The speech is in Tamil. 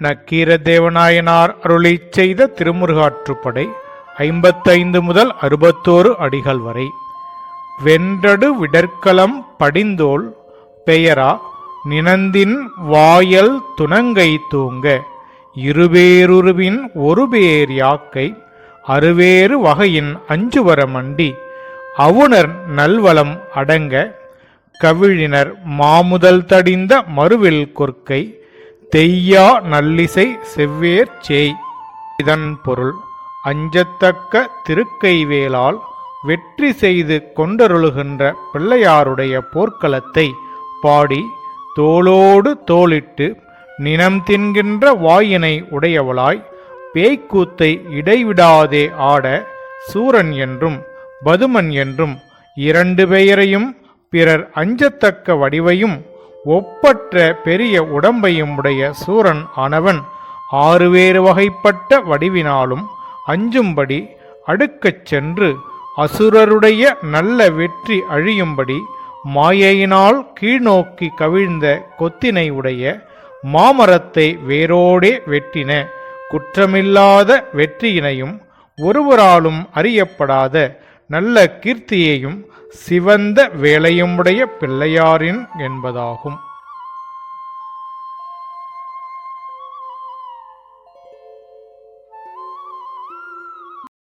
நக்கீர தேவநாயனார் செய்த திருமுருகாற்றுப்படை ஐம்பத்தைந்து முதல் அறுபத்தோரு அடிகள் வரை. வென்றடு விடற்கலம் படிந்தோள் பெயரா நினந்தின் வாயல் துணங்கை தூங்க. இருவேருருவின் ஒரு பேர் யாக்கை அறுவேறு வகையின் அஞ்சுவர மண்டி. அவுணர் நல்வளம் அடங்க கவிழினர் மாமுதல் தடிந்த மறுவில் கொற்கை. தெய்யா நல்லிசை செவ்வேர் சேய். இதன் பொருள் அஞ்சத்தக்க திருக்கைவேலால் வெற்றி செய்து கொண்டருளுகின்ற பிள்ளையாருடைய போர்க்களத்தை பாடி தோளோடு தோளிட்டு நினம் தின்கின்ற வாயினை உடையவளாய் பேய்க்கூத்தை இடைவிடாதே ஆட சூரன் என்றும் பதுமன் என்றும் இரண்டு பெயரையும் பிறர் அஞ்சத்தக்க வடிவையும் ஒப்பற்ற பெரிய உடம்பையும் உடைய சூரன் ஆனவன் ஆறு வேறு வகைப்பட்ட வடிவினாலும் அஞ்சும்படி அடுக்கச் சென்று அசுரருடைய நல்ல வெற்றி அழியும்படி மாயையினால் கீழ்நோக்கி கவிழ்ந்த கொத்தினை உடைய மாமரத்தை வேரோடே வெட்டின குற்றமில்லாத வெற்றியினையும் ஒருவராலும் அறியப்படாத நல்ல கீர்த்தியையும் சிவந்த வேலையுமுடைய பிள்ளையாரின் என்பதாகும்.